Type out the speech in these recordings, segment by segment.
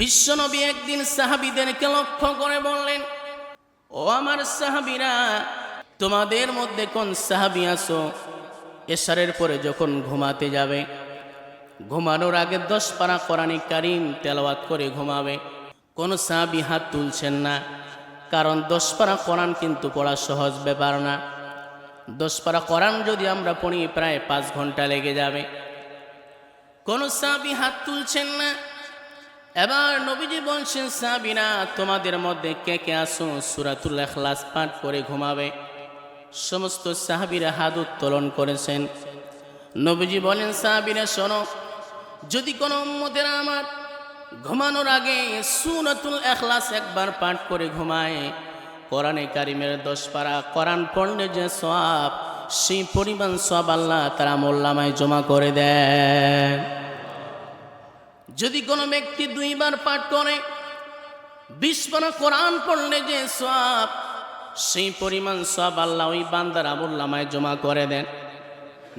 বিশ্বনবী একদিন সাহাবিদেরকে লক্ষ্য করে বললেন, ও আমার সাহাবিরা, তোমাদের মধ্যে কোন সাহাবি আসো এশারের পরে যখন ঘুমাতে যাবে, ঘুমানোর আগে দশ পারা কোরআনিক কারিম তেলাওয়াত করে ঘুমাবে। কোনো সাহাবি হাত তুলছেন না, কারণ দশ পারা কোরআন কিন্তু পড়া সহজ ব্যাপার না। দশ পারা কোরআন যদি আমরা পড়ি, প্রায় পাঁচ ঘণ্টা লেগে যাবে। কোনো সাহাবি হাত তুলছেন না এবার নবীজি বলছেন সাহাবিনা তোমাদের মধ্যে কে কে আসো সুরাতুল এখলাস পাঠ করে ঘুমাবে। সমস্ত সাহাবিরা হাত উত্তোলন করেছেন। নবীজি বলেন, সাহাবিরা, শোনো, যদি কোনো উম্মতেরা আমার ঘুমানোর আগে সুরাতুল এখলাস একবার পাঠ করে ঘুমায়, কোরআনে কারিমের দশ পারা কোরআন পড়লে যে সব সেই পরিমাণ সব আল্লাহ তারা মোল্লামায় জমা করে দেয় যদি কোনো ব্যক্তি দুইবার পাঠ করে পারা কোরআন পড়লে যে সব সেই পরিমাণ সব আল্লাহ ওই বান্দার আমুল্লামায় জমা করে দেন।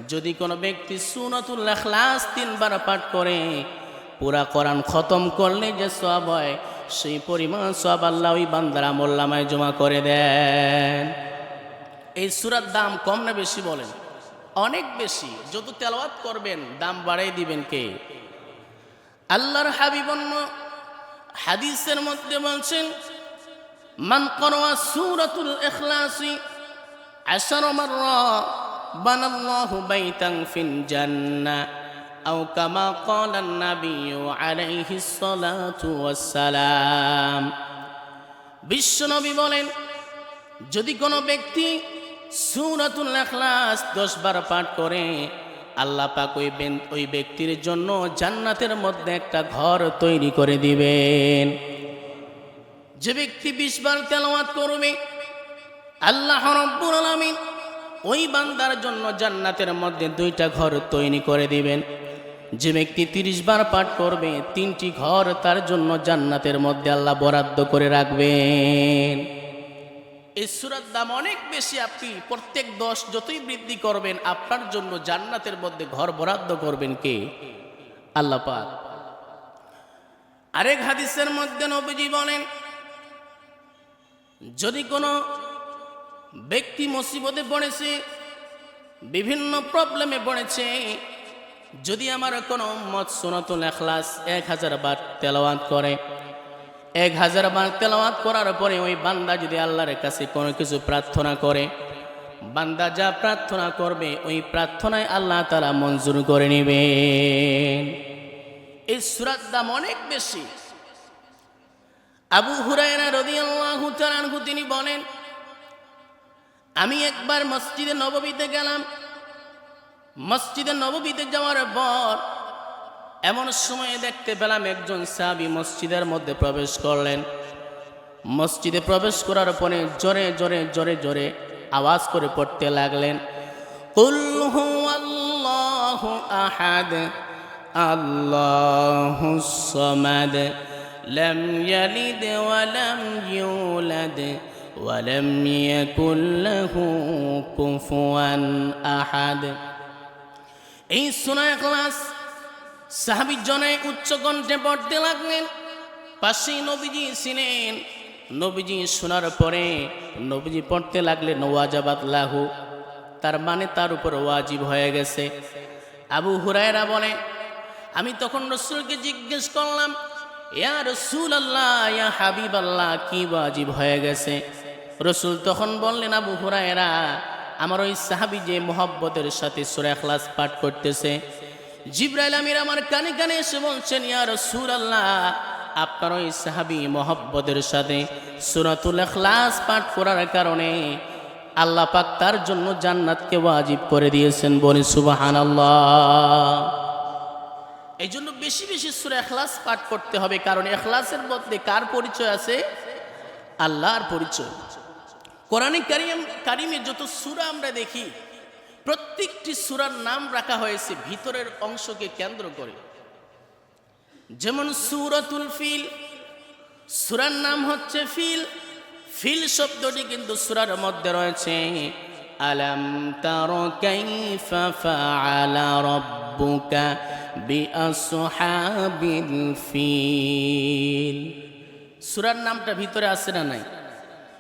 যদি কোনো ব্যক্তি সুনতুল এখলাস তিনবার পাঠ করে, পুরা কোরআন খতম করলে যে সব হয়, সেই পরিমাণ সব আল্লাহ ওই বান্দার আমুল্লামায় জমা করে দেন। এই সুরার দাম কম না বেশি বলেন? অনেক বেশি। যত তেলাওয়াত করবেন, দাম বাড়াই দিবেন কে? আল্লাহর হাবিবন্য হাদিসের মধ্যে বলছেন, মান করোয়া সুরাতুল ইখলাসি আশার মাররা বানাল্লাহু বাইতান ফিল জান্নাহ আও কামা ক্বালা an-নাবিয়্যু আলাইহিস সালাতু ওয়াস সালাম বিশ্বনবী বলেন, যদি কোনো ব্যক্তি সুরাতুল ইখলাস দশ বার পাঠ করে আল্লাহ পাক ওই ওই ব্যক্তির জন্য জান্নাতের মধ্যে একটা ঘর তৈরি করে দিবেন। যে ব্যক্তি বিশ বার তেলাওয়াত করবে, আল্লাহ রব্বুল আলামিন ওই বান্দার জন্য জান্নাতের মধ্যে দুইটা ঘর তৈরি করে দিবেন। যে ব্যক্তি তিরিশ বার পাঠ করবে, তিনটি ঘর তার জন্য জান্নাতের মধ্যে আল্লাহ বরাদ্দ করে রাখবেন। এই সুরার দাম অনেক বেশি, আপনি প্রত্যেক দশ যতই বৃদ্ধি করবেন, আপনার জন্য জান্নাতের মধ্যে ঘর বরাদ্দ করবেন কে? আল্লাহ পাক। আরেক হাদিসের মধ্যে নবীজি বলেন, যদি কোনো ব্যক্তি মুসিবতে পড়েছে, বিভিন্ন প্রবলেমে পড়েছে, যদি আমার কোনো মত সোনাতুল এখলাস এক হাজার বার তেলাওয়াত করে এক হাজার বার তেলাওয়াত করার পরে ওই বান্দা যদি আল্লাহর কাছে কোনো কিছু প্রার্থনা করে, বান্দা যা প্রার্থনা করবে, ওই প্রার্থনায় আল্লাহ তারা মঞ্জুর করে নেবেন। এই সুরার দাম অনেক বেশি। আবু হুরায়রা রদিয়াল্লাহু তাআলা তিনি বলেন, আমি একবার মসজিদে নববীতে গেলাম। মসজিদে নববীতে যাওয়ার পর এমন সময়ে দেখতে পেলাম একজন সাহাবি মসজিদের মধ্যে প্রবেশ করলেন মসজিদে প্রবেশ করার পরে জোরে জোরে জোরে জোরে আওয়াজ করে পড়তে লাগলেন কুল হুয়াল্লাহু আহাদ আল্লাহুস সামাদ لم يلد ولم يولد ولم يكن له كفوا أحد এই সুনায় ক্লাস সাহাবি জনে উচ্চ কণ্ঠে পড়তে লাগলেন। পাশেই নবীজি ছিলেন। নবীজি শোনার পরে নবীজি পড়তে লাগলেন ওয়াজাবাদ লাহু। তার মানে তার উপর ওয়াজিব হয়ে গেছে। আবু হুরায়রা বলে, আমি তখন রসুলকে জিজ্ঞেস করলাম, ইয়া রসুল আল্লাহ ইয়া হাবিব আল্লাহ কি ওয়াজিব হয়ে গেছে? রসুল তখন বললেন, আবু হুরায়রা, আমার ওই সাহাবি যে মোহব্বতের সাথে সুরা এখলাস পাঠ করতেছে জিব্রাইল আমির আমার কানে কানে এসে বলছেন, ইয়া রসুল আল্লাহ আপনার ওই সাহাবি মোহব্বতের সাথে সুরাতুল এখলাস পাঠ করার কারণে আল্লাহ পাক তার জন্য জান্নাতকে ওয়াজিব করে দিয়েছেন বলি সুবহানাল্লাহ। এই জন্য বেশি বেশি সুরা এখলাস পাঠ করতে হবে, কারণ এখলাসের মধ্যে কার পরিচয় আছে? আল্লাহর পরিচয়। কোরআনে কারিম, কারিমে যত সুরা আমরা দেখি প্রত্যেকটি সুরার নাম রাখা হয়েছে, ভিতরের অংশকে কেন্দ্র করে। যেমন সুরতুল ফিল, সুরার নাম হচ্ছে ফিল। ফিল শব্দটি কিন্তু সুরার মধ্যে রয়েছে। আলাম তার ফিল। সুরার নামটা ভিতরে আছে না নাই?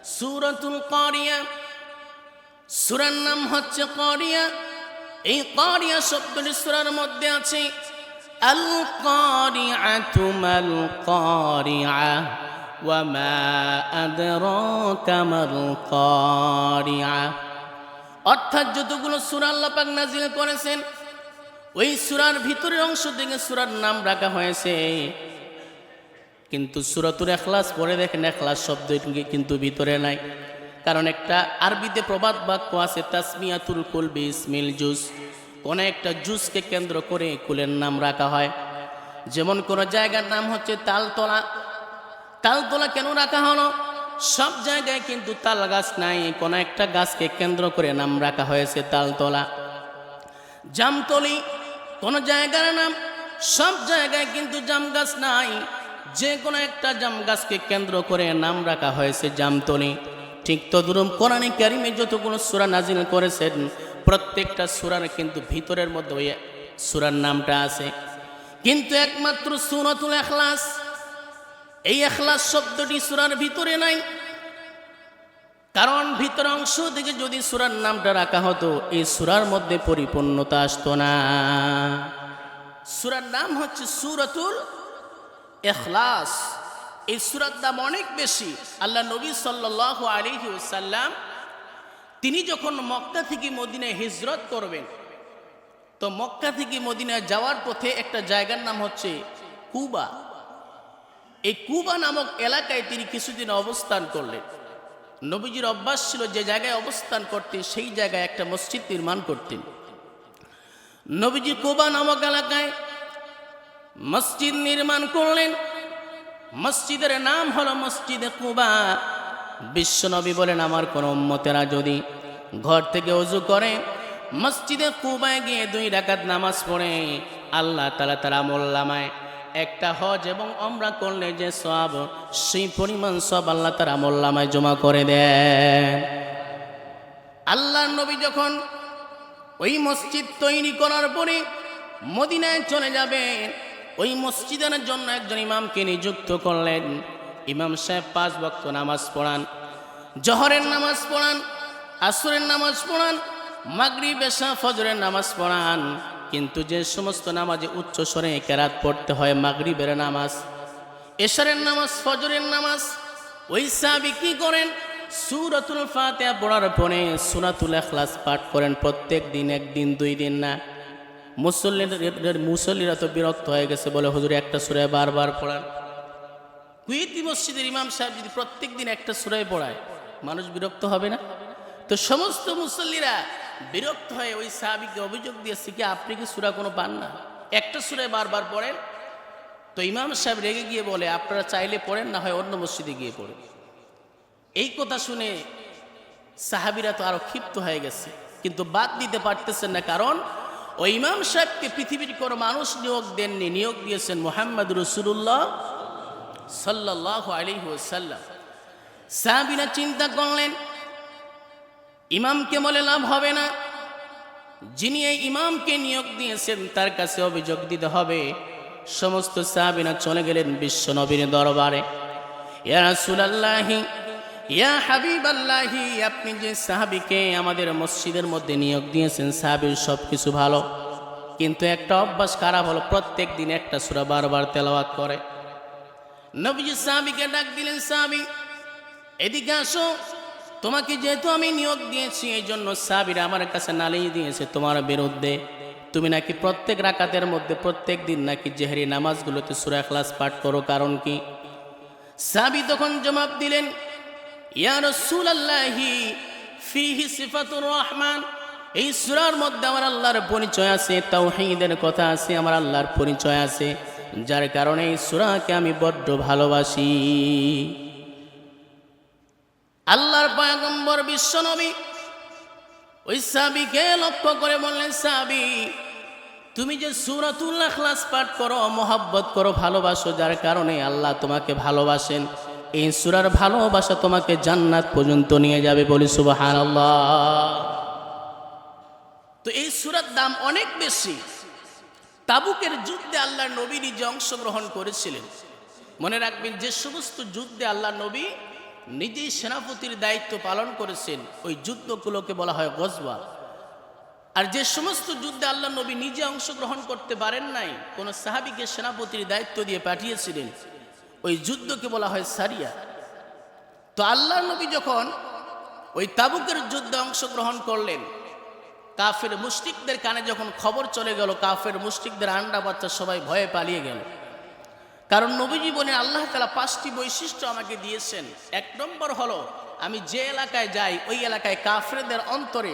সুরতুল করিয়া সুরার নাম হচ্ছে করিয়া। এই করিয়া শব্দটি সুরার মধ্যে আছে আল করিআতু মাল করিআ ওয়ামা আদরাকা মাল করিআ অর্থাৎ যতগুলো সূরা আল্লাহ পাক নাজিল করেছেন, ওই সূরার ভিতরের অংশ থেকে সূরার নাম রাখা হয়েছে। কিন্তু সুরতুল এখলাস পরে দেখেন এখলাস শব্দ কিন্তু ভিতরে নাই। কারণ একটা আরবিতে প্রবাদ বাক্য আছে, তাসমিয়াতুল কুলবি ইসমিল জুস। কোনো একটা জুসকে কেন্দ্র করে কুলের নাম রাখা হয়। যেমন কোনো জায়গার নাম হচ্ছে তালতলা। তালতলা কেন রাখা হলো? সব জায়গায় কিন্তু তাল গাছ নাই, কোনো একটা গাছকে কেন্দ্র করে নাম রাখা হয়েছে তালতলা। জামতলি, কোন জায়গার নাম, সব জায়গায় কিন্তু জাম গাছ নাই। যে কোনো একটা জাম গাছকে কেন্দ্র করে নাম রাখা হয়েছে জামতলি। ঠিক তদুরম কোরআনে কারিমে যতগুলো সুরা নাজিল করেছেন, প্রত্যেকটা সুরার কিন্তু ভিতরের মধ্যে ওই সুরার নামটা আছে। কিন্তু একমাত্র সুরতুল এখলাস এই এখলাস শব্দটি সুরার ভিতরে নাই। কারণ ভিতর অংশ থেকে যদি সুরার নামটা রাখা হতো, এই সুরার মধ্যে পরিপূর্ণতা আসতো না। সুরার নাম হচ্ছে সুরতুল এখলাস এই সুরার দাম অনেক বেশি। আল্লাহ নবী সাল্লাহ আলিহি সাল্লাম তিনি যখন মক্কা থেকে মদিনায় হিজরত করবেন, তো মক্কা থেকে মদিনায় যাওয়ার পথে একটা জায়গার নাম হচ্ছে কুবা। এই কুবা নামক এলাকায় তিনি কিছুদিন অবস্থান করলেন। নবীজির অভ্যাস ছিল যে জায়গায় অবস্থান করতেন, সেই জায়গায় একটা মসজিদ নির্মাণ করতেন। নবীজি কুবা নামক এলাকায় মসজিদ নির্মাণ করলেন। মসজিদের নাম হলো মসজিদে কুবা। বিশ্বনবী বলেন, আমার কোনো উম্মতেরা যদি ঘর থেকে অজু করে, মসজিদে কুবায় গিয়ে দুই রাকাত নামাজ পড়ে, আল্লাহ তালা তারা মোল্লামায় একটা হজ এবং অমরা করলে যে সব সেই পরিমাণ সব আল্লাহ তারা মোল্লামায় জমা করে দেন। আল্লাহ নবী যখন ওই মসজিদ তৈরি করার পরে মদিনায় চলে যাবেন ওই মসজিদের জন্য একজন ইমামকে নিযুক্ত করলেন। ইমাম সাহেব পাঁচ বক্ত নামাজ পড়ান, জহরের নামাজ পড়ান, আসরের নামাজ পড়ান মাগরি বেশা ফজরের নামাজ পড়ান। কিন্তু যে সমস্ত নামাজে উচ্চ স্বরে কেরাত পড়তে হয়, মাগরিবের নামাজ, এশারের নামাজ, ফজরের নামাজ, ওই সাহাবি কি করেন? সুরাতুল ফাতিহা পড়ার পরে সুরাতুল এখলাস পাঠ করেন, প্রত্যেক দিন, একদিন, দুই দিন না। মুসল্লির মুসল্লিরা তো বিরক্ত হয়ে গেছে বলে, হুজুর, একটা সুরায় বারবার পড়ান। কুইতি মসজিদের ইমাম সাহেব যদি প্রত্যেক দিন একটা সুরায় পড়ায়, মানুষ বিরক্ত হবে না? তো সমস্ত মুসল্লিরা বিরক্ত হয়ে ওই সাহাবিকে অভিযোগ দিয়েছে কি, আপনি কি সুরা কোনো পান না? একটা সুরায় বারবার পড়েন? তো ইমাম সাহেব রেগে গিয়ে বলে, আপনারা চাইলে পড়েন, না হয় অন্য মসজিদে গিয়ে পড়েন। এই কথা শুনে সাহাবিরা তো আরও ক্ষিপ্ত হয়ে গেছে, কিন্তু বাদ দিতে পারতেছেন না। কারণ ওই ইমাম সাহেবকে পৃথিবীর কোনো মানুষ নিয়োগ দেননি, নিয়োগ দিয়েছেন মোহাম্মদ রসুল্লাহ সাল্লাহ আলী সাল্লাম সাহাবিরা চিন্তা করলেন, ইমামকে বলে লাভ হবে না। যিনি এই ইমামকে নিয়োগ দিয়েছেন, তার কাছে অভিযোগ দিতে হবে। সমস্ত সাহাবিনা চলে গেলেন বিশ্ব নবীর দরবারে। ইয়া রাসূলুল্লাহি ইয়া হাবিব আল্লাহি আপনি যে সাহাবিকে আমাদের মসজিদের মধ্যে নিয়োগ দিয়েছেন, সাহাবির সব কিছু ভালো। কিন্তু একটা অভ্যাস খারাপ হলো, প্রত্যেক দিন একটা সুরা বারবার তেলাওয়াত করে। নবীজি সাহাবিকে ডাক দিলেন, সাহাবি, এদিকে আসো। তোমাকে যেহেতু আমি নিয়োগ দিয়েছি এই জন্য সাবিরা আমার কাছে নালিশ দিয়েছে, তোমার বিরুদ্ধে। তুমি নাকি প্রত্যেক রাকাতের মধ্যে, প্রত্যেক দিন নাকি জেহরি নামাজগুলোতে সুরা ক্লাস পাঠ করো, কারণ কি? সাবি তখন জবাব দিলেন ইয়া রাসূলুল্লাহি, ফিহি সিফাতুর রহমান। এই সুরার মধ্যে আমার আল্লাহর পরিচয় আছে, তাওহীদের কথা আছে, আমার আল্লাহর পরিচয় আছে। যার কারণে এই সুরাকে আমি বড্ড ভালোবাসি। আল্লাহর পয়গম্বর বিশ্বনবী ওই সাবিকে লক্ষ্য করে বললেন সাবি তুমি যে সুরাতুল্লাহ ক্লাস পাঠ করো, মহাব্বত করো, ভালোবাসো, যার কারণে আল্লাহ তোমাকে ভালোবাসেন। এই সুরার ভালোবাসা তোমাকে জান্নাত পর্যন্ত নিয়ে যাবে বলি সুবাহান তো এই সুরার দাম অনেক বেশি। তাবুকের যুদ্ধে আল্লাহর নবী নিজে অংশগ্রহণ করেছিলেন। মনে রাখবেন যে সমস্ত যুদ্ধে আল্লাহ নবী নিজেই সেনাপতির দায়িত্ব পালন করেছেন, ওই যুদ্ধগুলোকে বলা হয় গজবা আর যে সমস্ত যুদ্ধে আল্লাহ নবী নিজে অংশগ্রহণ করতে পারেন নাই, কোনো সাহাবিকে সেনাপতির দায়িত্ব দিয়ে পাঠিয়েছিলেন। ওই যুদ্ধকে বলা হয় সারিয়া। তো আল্লাহ নবী যখন ওই তাবুকের যুদ্ধে অংশগ্রহণ করলেন, কাফের মুশরিকদের কানে যখন খবর চলে গেল, কাফের মুশরিকদের আন্ডা বাচ্চা সবাই ভয়ে পালিয়ে গেল। কারণ নবী জীবনে আল্লাহ তালা পাঁচটি বৈশিষ্ট্য আমাকে দিয়েছেন। এক নম্বর হলো, আমি যে এলাকায় যাই, ওই এলাকায় কাফেরদের অন্তরে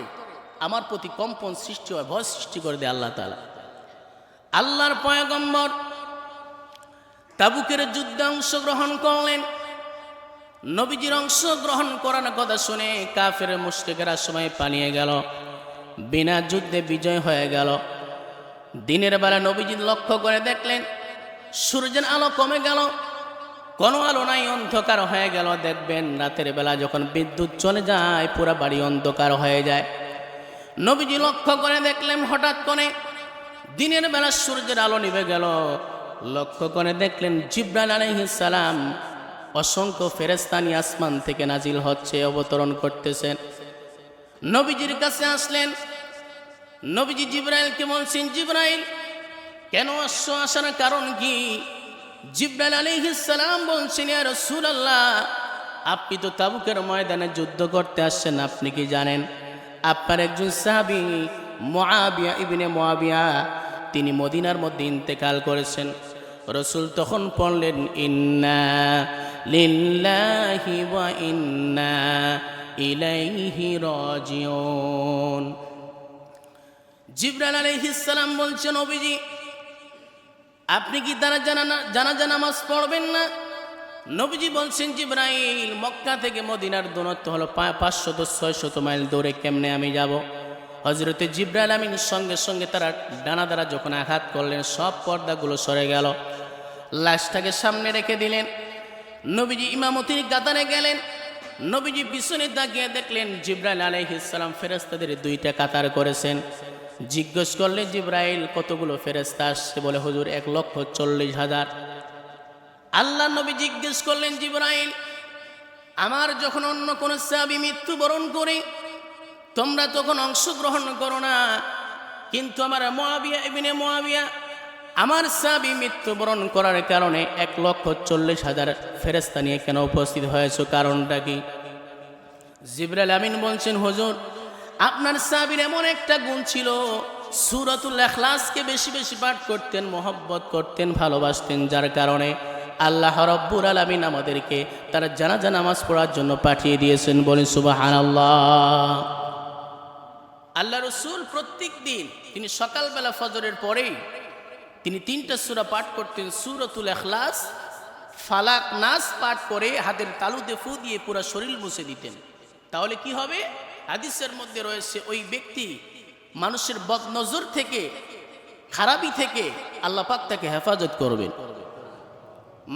আমার প্রতি কম্পন সৃষ্টি হয়, ভয় সৃষ্টি করে দেয় আল্লাহ তালা আল্লাহর পয়গম্বর তাবুকের যুদ্ধে অংশগ্রহণ করলেন। নবীজির অংশগ্রহণ করার কথা শুনে কাফের মুশরিকেরা সময় পালিয়ে গেল। বিনা যুদ্ধে বিজয় হয়ে গেল। দিনের বেলা নবীজি লক্ষ্য করে দেখলেন, সূর্যের আলো কমে গেল। কোনো আলো নাই, অন্ধকার হয়ে গেল। দেখবেন রাতের বেলা যখন বিদ্যুৎ চলে যায়, পুরা বাড়ি অন্ধকার হয়ে যায়। নবীজি লক্ষ্য করে দেখলেন, হঠাৎ করে দিনের বেলা সূর্যের আলো নিভে গেল। লক্ষ্য করে দেখলেন আলাইহিস সালাম অসংখ্য ফেরেস্তানি আসমান থেকে নাজিল হচ্ছে, অবতরণ করতেছেন। নবীজির কাছে আসলেন। নবীজি জিব্রাইলকে বলছেন, জিব্রাইল, কেন আসছো? আসার কারণ কি? জিব্রাইল আলাইহিস সালাম বলছেন, ইয়া রাসূলুল্লাহ, আপনি তো তাবুকের ময়দানে যুদ্ধ করতে আসছেন, আপনি কি জানেন? আপনার একজন সাহাবী মুআবিয়া ইবনে মুআবিয়া, তিনি মদিনার মধ্যে ইন্তেকাল করেছেন। রসুল তখন পড়লেন, ইন্না লিল্লাহি ওয়া ইন্না ইলাইহি রাজিউন। আলাইহিস সালাম বলছেন নবীজি আপনি কি তারা জানা, জানাজা নামাজ পড়বেন না? নবীজি বলছেন, জিব্রাইল, মক্কা থেকে মদিনার দূরত্ব হলো পাঁচশত, ছয়শত মাইল দৌড়ে কেমনে আমি যাব? হজরতে জিব্রাইল আমিন সঙ্গে সঙ্গে তারা ডানা দ্বারা যখন আঘাত করলেন, সব পর্দাগুলো সরে গেল। লাশটাকে সামনে রেখে দিলেন। নবীজি ইমামতির গাতারে গেলেন। নবীজি পিছনে তাকিয়ে দেখলেন জিব্রাইল আলাইহিসসালাম ফেরেস্তাদের দুইটা কাতার করেছেন। জিজ্ঞেস করলেন, জিব্রাইল, কতগুলো ফেরেস্তা আসছে? বলে, হুজুর, এক লক্ষ চল্লিশ হাজার। আল্লাহ নবী জিজ্ঞেস করলেন, জিব্রাইল, আমার যখন অন্য কোনো সাবি মৃত্যুবরণ করে, তোমরা তখন অংশগ্রহণ করো না, কিন্তু আমার মোয়াবিয়া এবিনে মোয়াবিয়া আমার সাবি মৃত্যুবরণ করার কারণে এক লক্ষ চল্লিশ হাজার ফেরেস্তা নিয়ে কেন উপস্থিত হয়েছ? কারণটা কি? জিবরাল আমিন বলছেন, হুজুর, আপনার সাবির এমন একটা গুণ ছিল, সুরতুল এখলাসকে বেশি বেশি পাঠ করতেন, মোহব্বত করতেন, ভালোবাসতেন, যার কারণে আল্লাহ রব্বুর আলমিন আমাদেরকে তারা জানাজা নামাজ পড়ার জন্য পাঠিয়ে দিয়েছেন বলেন সুবাহান আল্লাহ আল্লাহ রসুল প্রত্যেক দিন, তিনি সকালবেলা ফজরের পরেই তিনি তিনটা সুরা পাঠ করতেন, সুরতুল এখলাস ফালাক নাস পাঠ করে হাতের তালুতে ফু দিয়ে পুরো শরীর মুছে দিতেন। তাহলে কি হবে? হাদিসের মধ্যে রয়েছে ওই ব্যক্তি মানুষের বদনজর থেকে, খারাপি থেকে আল্লাহ পাক তাকে হেফাজত করবেন।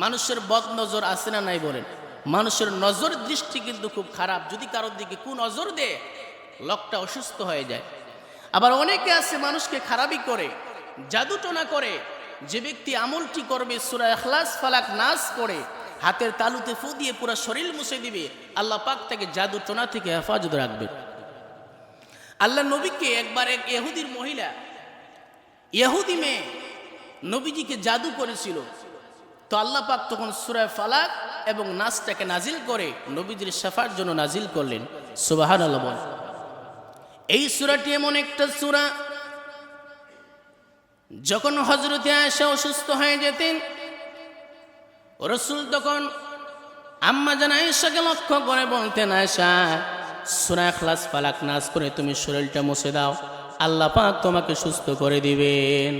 মানুষের বদনজর আছে না নাই বলেন? মানুষের নজর দৃষ্টি কিন্তু খুব খারাপ। যদি কারোর দিকে কু নজর দেয়, লোকটা অসুস্থ হয়ে যায়। আবার অনেকে আছে মানুষকে খারাপই করে জাদুটোনা করে, যে ব্যক্তি আমলটি করবে, সুরা এখলাস ফালাক নাচ করে হাতের তালুতে ফু দিয়ে পুরো শরীর মুছে দিবে, আল্লাহ পাক তাকে জাদু টোনা থেকে হেফাজত রাখবে। আল্লাহ নবীকে একবার এক ইহুদির মহিলা, ইহুদি মেয়ে, নবীজিকে জাদু করেছিল। তো আল্লাহ পাক তখন সুরায় ফালাক এবং নাচটাকে নাজিল করে, নবীজির সাফার জন্য নাজিল করলেন। সুবাহান আল্লাহ এই সুরাটি এমন একটা সুরা যখন হজরতে আয়সা অসুস্থ হয়ে যেতেন রসুল তখন আম্মা জান আয়েশাকে লক্ষ্য করে বলতেন আয়সা সুরা ক্লাস ফালাক নাচ করে তুমি শরীরটা মুছে দাও, আল্লাহ পাক তোমাকে সুস্থ করে দিবেন।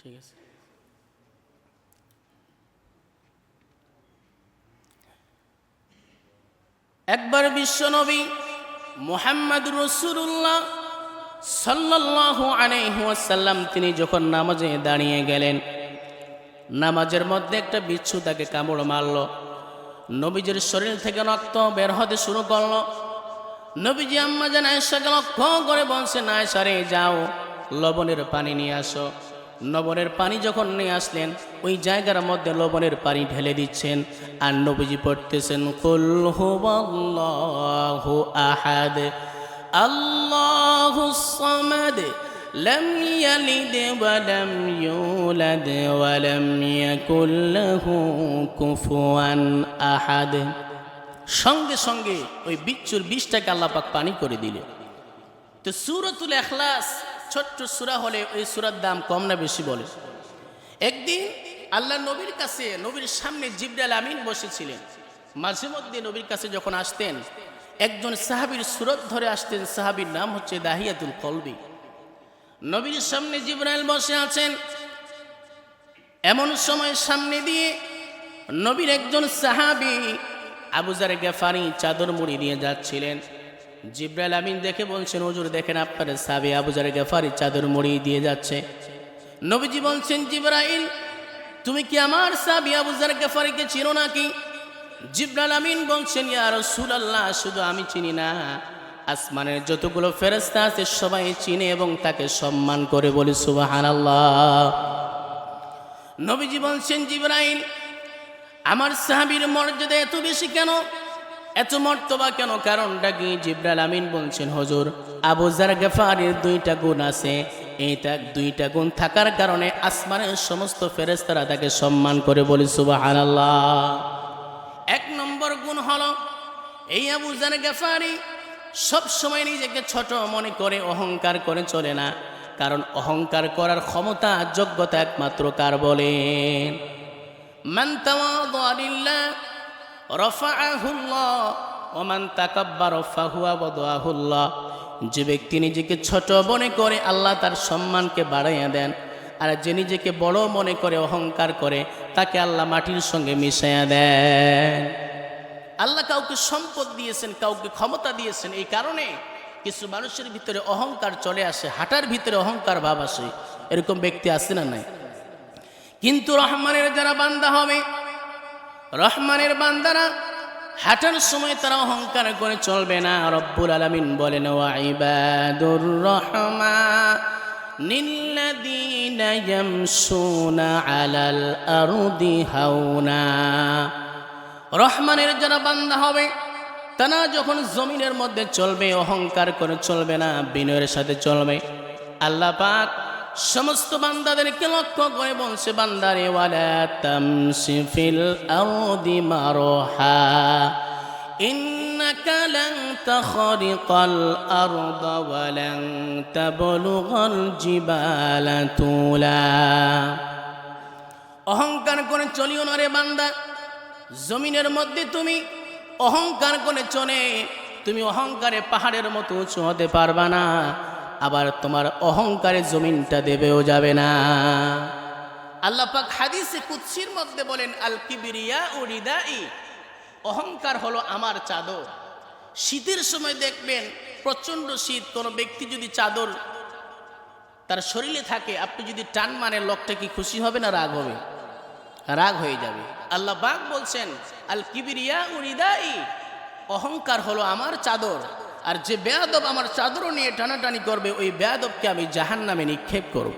ঠিক আছে। একবার বিশ্বনবী মোহাম্মদ রসুল্লাহ সাল্লাল্লাহু আলাইহি ওয়াসাল্লাম, তিনি যখন নামাজে দাঁড়িয়ে গেলেন, নামাজের মধ্যে একটা বিচ্ছু তাকে কামড় মারল। নবীজির শরীর থেকে রক্ত বের হতে শুরু করল। নবীজি আম্মা জান আয়েশাকে লক্ষ্য করে বলছেন আয়েশা সারে যাও, লবণের পানি নিয়ে আসো। লবণের পানি যখন নিয়ে আসলেন ওই জায়গার মধ্যে লবণের পানি ঢেলে দিচ্ছেন আর নবীজি পড়তেছেন কুল হুয়াল্লাহু আহাদ আল্লাহু সামাদ لم يلد ولم يولد ولم يكن له كفوا أحد সঙ্গে সঙ্গে ওই বিচ্ছুর বিষটাকে আল্লাপাক পানি করে দিলে তো সুরতুল এখলাস ছোট্ট সুরা হলে ওই সুরার দাম কম না বেশি বলে। একদিন আল্লাহ নবীর কাছে, নবীর সামনে জিবরাল আমিন বসেছিলেন। মাঝে মধ্যে নবীর কাছে যখন আসতেন, একজন সাহাবীর সুরত ধরে আসতেন, সাহাবীর নাম হচ্ছে দাহিয়াতুল কলবি। নবীর সামনে জিব্রাইল বসে আছেন। এমন সময় সামনে দিয়ে নবীর একজন সাহাবি আবুজার গেফারি চাদর মুড়ি দিয়ে যাচ্ছিলেন। জিব্রাইল আমিন দেখে বলছেন, হুজুর, দেখেন আপনার সাবি আবুজার গেফারি চাদর মুড়ি দিয়ে যাচ্ছে। নবীজি বলছেন, জিব্রাইল, তুমি কি আমার সাবি আবুজার গেফারিকে চিনো নাকি? জিব্রাইল আমিন বলছেন, ইয়া রাসূলুল্লাহ, শুধু আমি চিনি না। আসমানের যতগুলো ফেরেস্তা আছে, সবাই চিনে এবং তাকে সম্মান করে বলি, সুবহানাল্লাহ। নবীজি বলছেন, জিব্রাইল, আমার সাহাবীর মর্যাদা এত বেশি কেন? এত মর্তবা কেন? কারণটা কি? জিব্রাল আমিন বলছেন, হজুর, আবু জার গেফারির দুইটা গুণ আছে। এই তাক দুইটা গুণ থাকার কারণে আসমানের সমস্ত ফেরেস্তারা তাকে সম্মান করে বলি, সুবহানাল্লাহ। এক নম্বর গুণ হলো, এই আবু জার গেফারি সব সময় নিজেকে ছোট মনে করে, অহংকার করে চলে না। কারণ অহংকার করার ক্ষমতা, যোগ্যতা একমাত্র কার বলেন? মান যে ব্যক্তি নিজেকে ছোট মনে করে আল্লাহ তার সম্মানকে বাড়াইয়া দেন, আর যে নিজেকে বড় মনে করে অহংকার করে, তাকে আল্লাহ মাটির সঙ্গে মিশাইয়া দেন। আল্লাহ কাউকে সম্পদ দিয়েছেন, কাউকে ক্ষমতা দিয়েছেন, এই কারণে কিছু মানুষের ভিতরে অহংকার চলে আসে, হাঁটার ভিতরে অহংকার ভাব আসে। এরকম ব্যক্তি আসে না নাই? কিন্তু রহমানের যারা বান্দা হবে রহমানের বান্দারা, হাঁটার সময় তারা অহংকার করে চলবে না। রব্বুল আলমিন বলেন ওয়াইবাদুর রহমা হাওনা। রহমানের যারা বান্দা হবে, তারা যখন জমিনের মধ্যে চলবে, অহংকার করে চলবে না, বিনয়ের সাথে চলবে। আল্লাহ পাক সমস্ত বান্দাদেরকে লক্ষ্য করে বলছে বান্দারে অহংকার করে চলিও না রে বান্দা। জমিনের মধ্যে তুমি অহংকার করে চলে, তুমি অহংকারে পাহাড়ের মতো উঁচু হতে পারবা না। আবার তোমার অহংকারে জমিনটা দেবেও যাবে না। আল্লাহ পাক হাদিসে কুৎসির মধ্যে বলেন, আল কিবিরিয়া ও রিদাই। অহংকার হলো আমার চাদর। শীতের সময় দেখবেন প্রচণ্ড শীত, কোনো ব্যক্তি যদি চাদর তার শরীরে থাকে, আপনি যদি টান মানে লোকটা কি খুশি হবে না রাগ হবে? রাগ হয়ে যাবে। আল্লাহ বাগ বলছেন, আল কিবিরিয়া উরিদাই অহংকার হলো আমার চাদর। আর যে বেয়াদব আমার চাদরও নিয়ে টানাটানি করবে, ওই বেয়াদবকে আমি জাহান নামে নিক্ষেপ করব।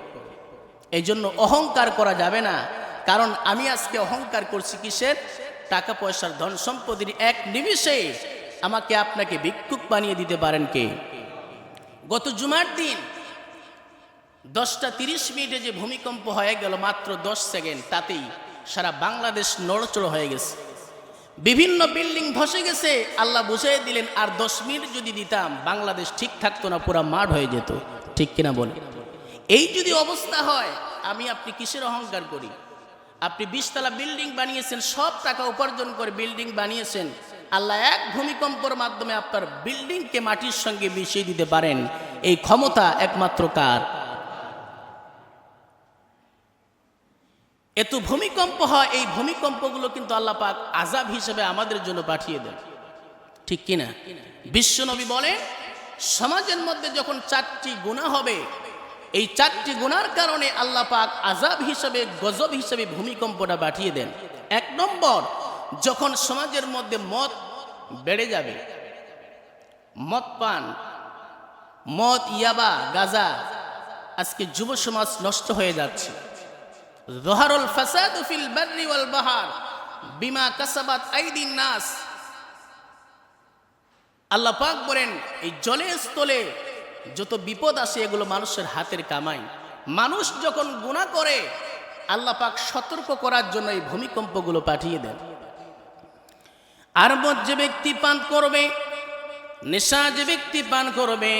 এই জন্য অহংকার করা যাবে না। কারণ আমি আজকে অহংকার করছি কিসের? টাকা পয়সার ধন সম্পত্তির এক নিমিষে আমাকে আপনাকে ভিক্ষুক বানিয়ে দিতে পারেন কে? গত জুমার দিন দশটা তিরিশ মিনিটে যে ভূমিকম্প হয়ে গেল মাত্র দশ সেকেন্ড, তাতেই সারা বাংলাদেশ নড়চড় হয়ে গেছে। বিভিন্ন বিল্ডিং ধসে গেছে, আল্লাহ বুঝিয়ে দিলেন, আর দশ মিনিট যদি দিতাম, বাংলাদেশ ঠিক থাকতো না, পুরা মাঠ হয়ে যেত। ঠিক কিনা বলে এই যদি অবস্থা হয়, আমি আপনি কিসের অহংকার করি? আপনি বিশতলা বিল্ডিং বানিয়েছেন, সব টাকা উপার্জন করে বিল্ডিং বানিয়েছেন, আল্লাহ এক ভূমিকম্পর মাধ্যমে আপনার বিল্ডিংকে মাটির সঙ্গে মিশিয়ে দিতে পারেন। এই ক্ষমতা একমাত্র কার? এত ভূমিকম্প হয়, এই ভূমিকম্পগুলো কিন্তু আল্লাহ পাক আজাব হিসেবে আমাদের জন্য পাঠিয়ে দেন। ঠিক কিনা? বিশ্বনবী বলে সমাজের মধ্যে যখন চারটি গুণা হবে, এই চারটি গুণার কারণে আল্লাহ পাক আজাব হিসেবে, গজব হিসেবে ভূমিকম্পটা পাঠিয়ে দেন। এক নম্বর, যখন সমাজের মধ্যে মত বেড়ে যাবে, মদ পান, মদ, ইয়াবা, গাজা, আজকে যুব সমাজ নষ্ট হয়ে যাচ্ছে। জোহারুল ফাসাদ ফিল বাররি ওয়াল বাহার বিমা কাসাবাত আইদিন নাস। আল্লাহ পাক বলেন, এই জলে স্থলে যত বিপদ আসে, এগুলো মানুষের হাতের কামাই। মানুষ যখন গুণা করে, আল্লাহ পাক সতর্ক করার জন্য এই ভূমিকম্পগুলো পাঠিয়ে দেন। আর যে ব্যক্তি পান করবে, নেশা যে ব্যক্তি পান করবে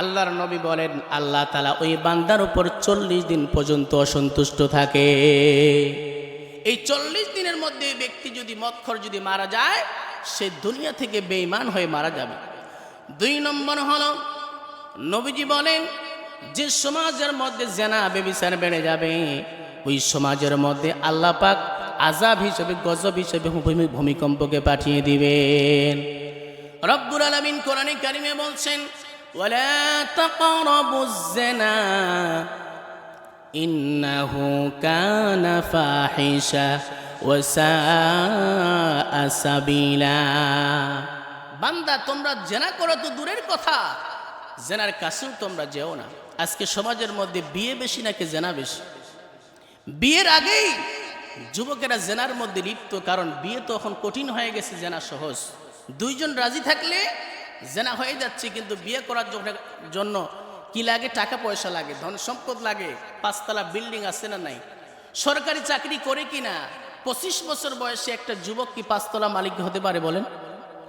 আল্লাহর নবী বলেন, আল্লাহ তালা ওই বান্দার উপর চল্লিশ দিন পর্যন্ত অসন্তুষ্ট থাকে। এই চল্লিশ দিনের মধ্যে ব্যক্তি যদি মৎখর যদি মারা যায়, সে দুনিয়া থেকে বেঈমান হয়ে মারা যাবে। দুই নম্বর হল, নবীজি বলেন, যে সমাজের মধ্যে জেনা, বেবিচার বেড়ে যাবে, ওই সমাজের মধ্যে আল্লাহ পাক আজাব হিসেবে, গজব হিসেবে ভূমিকম্পকে পাঠিয়ে দিবেন। রব্বুল আলামিন কোরআনে কারিমে বলছেন তাকরাবুজ জিনা ইন্নাহু কানা ফাহিশা ওয়া সাআ সাবিলা বান্দা, তোমরা জেনা করো তো দূরের কথা। জেনার কাছেও তোমরা যেও না। আজকে সমাজের মধ্যে বিয়ে বেশি নাকি জেনা বেশি? বিয়ের আগেই যুবকেরা জেনার মধ্যে লিপ্ত, কারণ বিয়ে তো এখন কঠিন হয়ে গেছে, জেনা সহজ। দুইজন রাজি থাকলে জেনা হয়ে যাচ্ছে, কিন্তু বিয়ে করার জন্য- কি লাগে? টাকা পয়সা লাগে, ধন সম্পদ লাগে, পাঁচতলা বিল্ডিং আছে না নাই? সরকারি চাকরি করে কি না? পঁচিশ বছর বয়সে একটা যুবক কি পাঁচতলা মালিক হতে পারে বলেন?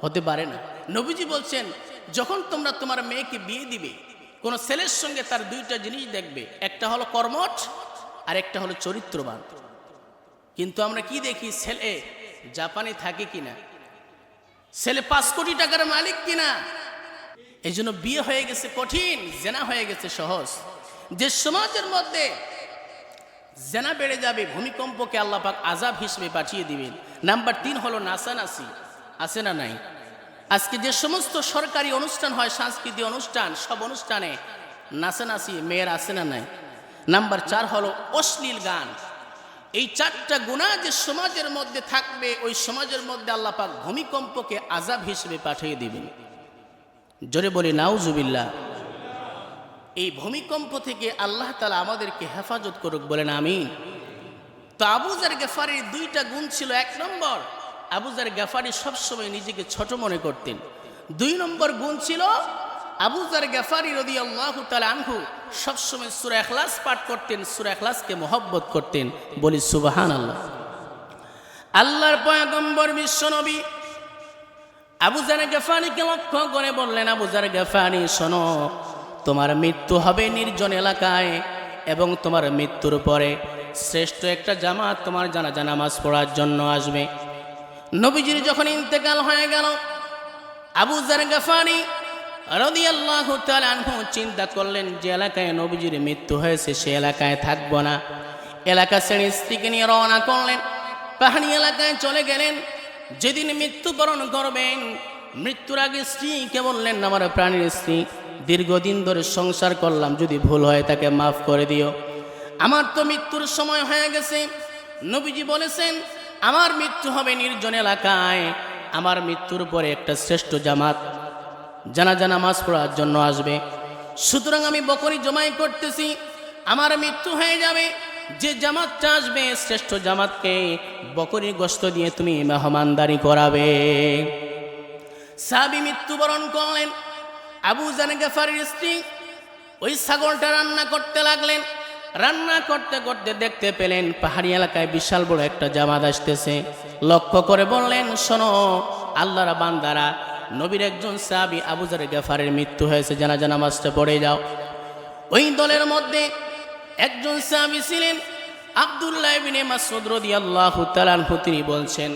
হতে পারে না। নবীজি বলছেন, যখন তোমরা তোমার মেয়েকে বিয়ে দিবে, কোনো ছেলের সঙ্গে তার দুইটা জিনিস দেখবে, একটা হলো কর্মঠ আর একটা হলো চরিত্রবান। কিন্তু আমরা কি দেখি? ছেলে জাপানে থাকে কিনা ছেলে পাঁচ কোটি টাকার মালিক কিনা? এই জন্য বিয়ে হয়ে গেছে কঠিন, জেনা হয়ে গেছে সহজ। যে সমাজের মধ্যে জেনা বেড়ে যাবে, ভূমিকম্পকে আল্লাহ পাক আজাব হিসেবে পাঠিয়ে দিবেন। নাম্বার তিন হলো নাসানাসি, আছে না নাই? আজকে যে সমস্ত সরকারি অনুষ্ঠান হয়, সাংস্কৃতিক অনুষ্ঠান, সব অনুষ্ঠানে নাচানাচি মেয়ের আছে না নাই? নাম্বার চার হলো অশ্লীল গান। এই চারটা গুণা যে সমাজের মধ্যে থাকবে, ওই সমাজের মধ্যে আল্লাহ পাক ভূমিকম্পকে আজাব হিসেবে পাঠিয়ে দিবেন। জোরে বলি, নাউজুবিল্লাহ। এই ভূমিকম্প থেকে আল্লাহ তালা আমাদেরকে হেফাজত করুক, বলেন আমিন। তো আবুজার গেফারির দুইটা গুণ ছিল, এক নম্বর আবুজার গেফারি সবসময় নিজেকে ছোট মনে করতেন। দুই নম্বর গুণ ছিল আবুজার গেফারি রদি আল্লাহ আনহু সবসময় সুরা এখলাস পাঠ করতেন, সুরা এখলাসকে মহব্বত করতেন। বলি সুবাহান আল্লাহ আল্লাহর পয়গম্বর বিশ্বনবী আবুজার গেফানিকে লক্ষ্য করে বললেন আবুজার গেফানি শোনো, তোমার মৃত্যু হবে নির্জন এলাকায় এবং তোমার মৃত্যুর পরে শ্রেষ্ঠ একটা জামাত তোমার জানা নামাজ পড়ার জন্য আসবে। নবীজির যখন ইন্তেকাল হয়ে গেল আবুজার গেফানি চিন্তা করলেন, যে এলাকায় নবীজির মৃত্যু হয়েছে, সে এলাকায় থাকব না। এলাকা শ্রেণির স্ত্রীকে নিয়ে রওনা করলেন। পাহাড়ি এলাকায় চলে গেলেন। যেদিন মৃত্যুবরণ করবেন, মৃত্যুর আগে স্ত্রীকে বললেন, আমার প্রাণীর স্ত্রী, দীর্ঘদিন ধরে সংসার করলাম, যদি ভুল হয় তাকে মাফ করে দিও। আমার তো মৃত্যুর সময় হয়ে গেছে। নবীজি বলেছেন, আমার মৃত্যু হবে নির্জন এলাকায়। আমার মৃত্যুর পরে একটা শ্রেষ্ঠ জামাত জানাজা নামাজ পড়ার জন্য আসবে। সুতরাং আমি বকরি জমাই করতেছি, আমার মৃত্যু হয়ে যাবে। যে জামাতটা আসবে, শ্রেষ্ঠ জামাতকে বকরি গোস্ত দিয়ে তুমি মেহমানদারি করাবে। সাবি মৃত্যুবরণ করলেন। আবু জানে গেফারির স্ত্রী ওই ছাগলটা রান্না করতে লাগলেন। রান্না করতে করতে দেখতে পেলেন পাহাড়ি এলাকায় বিশাল বড় একটা জামাত আসতেছে। লক্ষ্য করে বললেন, শোনো, আল্লাহর বান্দারা নবীর একজন সাবি আবুজার গেফারের মৃত্যু হয়েছে জানা জানা মাসটা পড়ে যাও। ওই দলের মধ্যে একজন সাহাবী ছিলেন আব্দুল্লাহ ইবনে মাসউদ রাদিয়াল্লাহু তাআলা তিনি বলছেন,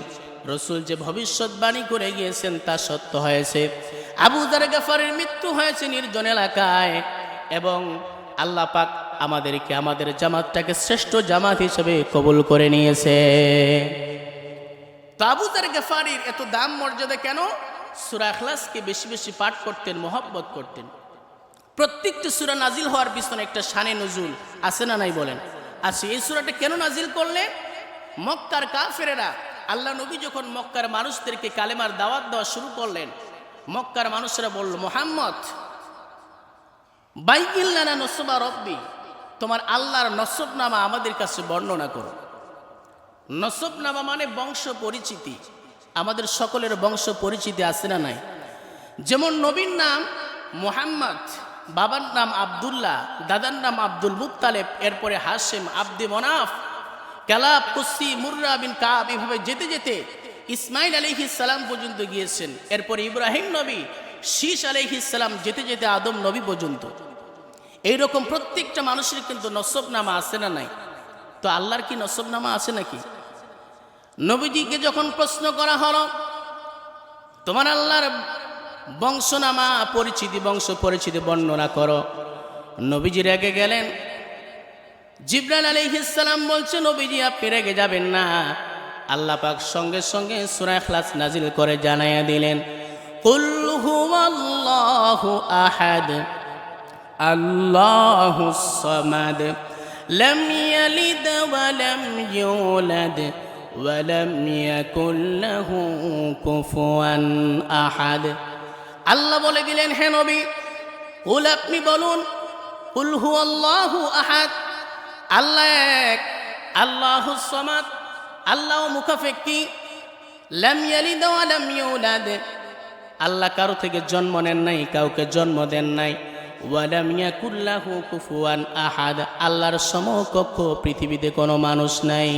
রসুল যে ভবিষ্যৎবাণী করে গিয়েছেন তা সত্য হয়েছে। আবু জার গাফারের মৃত্যু হয়েছে নির্জন এলাকায় এবং আল্লাহ পাক আমাদেরকে, আমাদের জামাতটাকে শ্রেষ্ঠ জামাত হিসেবে কবুল করে নিয়েছে। তো আবুজার গাফারির এত দাম মর্যাদা কেন? সূরা ইখলাসকে বেশি বেশি পাঠ করতেন, মোহব্বত করতেন। প্রত্যেকটি সুরা নাজিল হওয়ার পিছনে একটা শানে নজুল আছে না নাই বলেন? আচ্ছা এই সুরাটা কেন নাজিল করলে? মক্কার কাফেরেরা, আল্লাহ নবী যখন মক্কার মানুষদেরকে কালেমার দাওয়াত দেওয়া শুরু করলেন, মক্কার মানুষরা বলল, মোহাম্মদ বাইকিল্লানা নসবা রব্বি, তোমার আল্লাহর নসবনামা আমাদের কাছে বর্ণনা করো। নসবনামা মানে বংশ পরিচিতি আমাদের সকলের বংশ পরিচিতি আছে না নাই? যেমন নবীর নাম মোহাম্মদ, বাবার নাম আবদুল্লাহ, দাদার নাম আব্দুল মুক্তালেব এরপরে হাসেম আব্দে মনাফ, কালাব কুস্তি মুর্রা বিন কাব, এভাবে যেতে যেতে ইসমাইল আলহিস সালাম পর্যন্ত গিয়েছেন। এরপরে ইব্রাহিম নবী শীষ সালাম যেতে যেতে আদম নবী পর্যন্ত। এইরকম প্রত্যেকটা মানুষের কিন্তু নসবনামা আছে না নাই? তো আল্লাহর কি নসবনামা আছে নাকি? নবীজিকে যখন প্রশ্ন করা হলো, তোমার আল্লাহর বংশনামা পরিচিতি, বংশ পরিচিতি বর্ণনা করো। নবীজি রেগে গেলেন। জিব্রাইল আলাইহিসসালাম বলছে, নবীজি, আপনি রেগে যাবেন না। আল্লাহ পাক সঙ্গে সঙ্গে সূরা ইখলাস নাজিল করে জানাইয়া দিলেন আহাদ আল্লাহুস সামাদ, লাম ইয়ালিদ ওয়া লাম ইউলাদ। লাম ইয়াকুল লাহু কুফুয়ান আহাদ। আল্লাহ বলে দিলেন, হে নবী, কুল আপনি বলুন, কুল হুয়াল্লাহু আহাদ। আল্লাহ এক, আল্লাহ সমাদ, আল্লাহ মুখাফেক্কি। লাম ইয়ালিদ ওয়া লাম ইউলাদ। আল্লাহ কারও থেকে জন্ম নেন নাই, কাউকে জন্ম দেন নাই। ওয়ালাম ইয়াকুল্লাহু কুফুয়ান আহাদ। আল্লাহর সমকক্ষ পৃথিবীতে কোনো মানুষ নাই।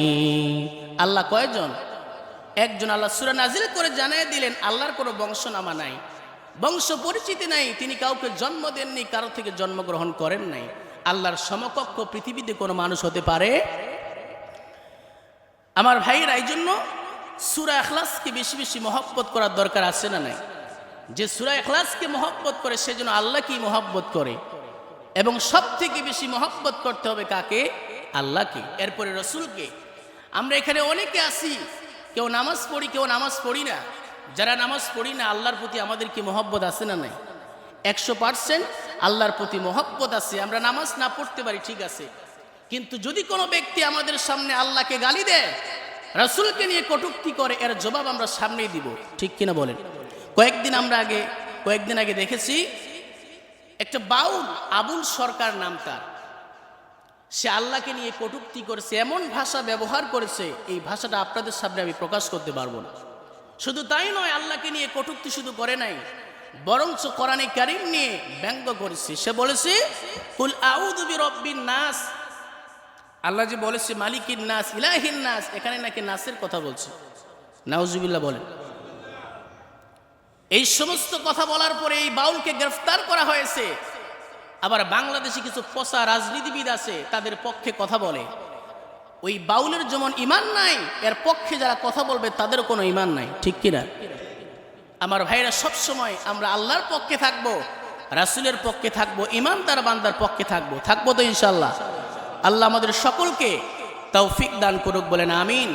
আল্লাহ কয়জন? একজন আল্লাহ সূরা নাজিল করে জানিয়ে দিলেন, আল্লাহর কোনো বংশনামা নাই। বংশ পরিচিতি নাই, তিনি কাউকে জন্ম দেননি, কারও থেকে জন্মগ্রহণ করেন নাই। আল্লাহর সমকক্ষ পৃথিবীতে কোনো মানুষ হতে পারে? আমার ভাইয়েরা এই জন্য সুরা এখলাসকে বেশি বেশি মহব্বত করার দরকার আছে না নাই? যে সুরা এখলাসকে মহব্বত করে সে যেন আল্লাহকেই মহব্বত করে? এবং সব থেকে বেশি মহব্বত করতে হবে কাকে? আল্লাহকে। এরপরে রসুলকে। আমরা এখানে অনেকে আসি কেউ নামাজ পড়ি, কেউ নামাজ পড়ি না। যারা নামাজ পড়ি না, আল্লাহর প্রতি আমাদের কি মহব্বত আছে না নাই? একশো পার্সেন্ট আল্লাহর প্রতি মহব্বত আছে। আমরা নামাজ না পড়তে পারি, ঠিক আছে। কিন্তু যদি কোনো ব্যক্তি আমাদের সামনে আল্লাহকে গালি দেয়, রাসূলকে নিয়ে কটুক্তি করে, এর জবাব আমরা সামনেই দিব। ঠিক কিনা বলেন? কয়েকদিন আমরা আগে, কয়েকদিন আগে দেখেছি, একটা বাউল, আবুল সরকার নাম তার। সে আল্লাহকে নিয়ে কটুক্তি করেছে, এমন ভাষা ব্যবহার করেছে, এই ভাষাটা আপনাদের সামনে আমি প্রকাশ করতে পারব না। শুধু তাই নয়, আল্লাহকে নিয়ে কটুক্তি শুধু করে নাই, বরঞ্চ কোরআনে কারিম নিয়ে ব্যঙ্গ করেছে। সে বলেছে, কুল বিরব্বিন নাস। আল্লাহ যে বলেছে, মালিকিন নাস, ইলাহিন নাস। এখানে নাকি নাসের কথা বলছে। নাউজুবিল্লাহ বলেন। এই সমস্ত কথা বলার পরে এই বাউলকে গ্রেফতার করা হয়েছে। আবার বাংলাদেশে কিছু পচা রাজনীতিবিদ আছে, তাদের পক্ষে কথা বলে। ওই বাউলের যেমন ইমান নাই, এর পক্ষে যারা কথা বলবে তাদেরও কোনো ইমান নাই, ঠিক কিনা? আমার ভাইরা সব সময় আমরা আল্লাহর পক্ষে থাকব, রাসুলের পক্ষে থাকব, ইমানদার বান্দার পক্ষে থাকব, থাকব তো ইনশাল্লাহ আল্লাহ আমাদের সকলকে তৌফিক দান করুক বলেন, আমিন।